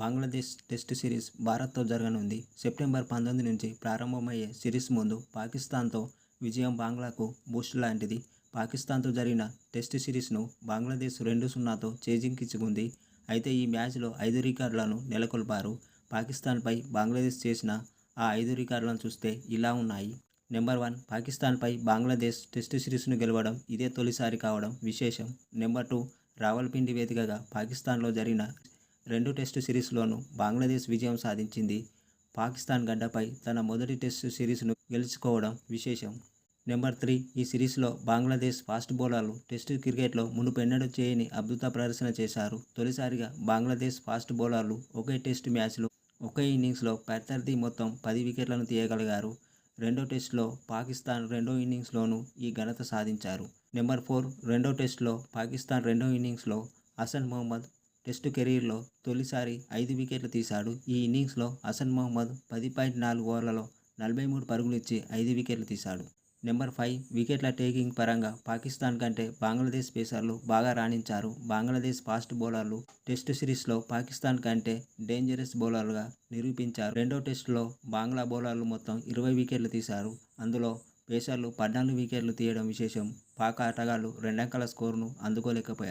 Bangladesh test series భారత్తో జరగనుంది. September పంతొమ్మిది నుంచి ప్రారంభమయ్యే సిరీస్ ముందు పాకిస్తాన్తో విజయం బంగ్లాకు బూస్ట్ లాంటిది. పాకిస్తాన్తో జరిగిన టెస్ట్ సిరీస్ను బంగ్లాదేశ్ రెండు సున్నాతో చేజింకించుకుంది అయితే ఈ మ్యాచ్లో ఐదు రికార్డులను నెలకొల్పారు. పాకిస్తాన్పై బంగ్లాదేశ్ చేసిన ఆ ఐదు రికార్డులను చూస్తే ఇలా ఉన్నాయి. నెంబర్ వన్ పాకిస్తాన్పై బంగ్లాదేశ్ టెస్ట్ సిరీస్ను గెలవడం ఇదే తొలిసారి కావడం విశేషం. నెంబర్ టూ రావల్పిండి వేదికగా పాకిస్తాన్లో జరిగిన రెండు టెస్టు సిరీస్లోనూ బంగ్లాదేశ్ విజయం సాధించింది. పాకిస్తాన్ గడ్డపై తన మొదటి టెస్టు సిరీస్ను గెలుచుకోవడం విశేషం. నెంబర్ త్రీ ఈ సిరీస్లో బంగ్లాదేశ్ ఫాస్ట్ బౌలర్లు టెస్టు క్రికెట్లో మునుపెన్నడూ చేయని అద్భుత ప్రదర్శన చేశారు. తొలిసారిగా బంగ్లాదేశ్ ఫాస్ట్ బౌలర్లు ఒకే టెస్టు మ్యాచ్లో ఒకే ఇన్నింగ్స్లో ప్రత్యర్థి మొత్తం పది వికెట్లను తీయగలిగారు. రెండో టెస్టులో పాకిస్తాన్ రెండో ఇన్నింగ్స్లోనూ ఈ ఘనత సాధించారు. నెంబర్ ఫోర్ రెండో టెస్టులో పాకిస్తాన్ రెండో ఇన్నింగ్స్లో హసన్ మొహమ్మద్ టెస్టు కెరీర్లో తొలిసారి ఐదు వికెట్లు తీశాడు. ఈ ఇన్నింగ్స్లో హసన్ మొహమ్మద్ పది పాయింట్ నాలుగు ఓవర్లలో నలభై మూడు పరుగులు ఇచ్చి ఐదు వికెట్లు తీశాడు. నెంబర్ ఫైవ్ వికెట్ల టేకింగ్ పరంగా పాకిస్తాన్ కంటే బంగ్లాదేశ్ పేసర్లు బాగా రాణించారు. బంగ్లాదేశ్ ఫాస్ట్ బౌలర్లు టెస్ట్ సిరీస్లో పాకిస్తాన్ కంటే డేంజరస్ బౌలర్లుగా నిరూపించారు. రెండో టెస్టులో బంగ్లా బౌలర్లు మొత్తం ఇరవై వికెట్లు తీశారు. అందులో పేసర్లు పద్నాలుగు వికెట్లు తీయడం విశేషం. పాక్ ఆటగాళ్ళు రెండంకల స్కోరును అందుకోలేకపోయారు.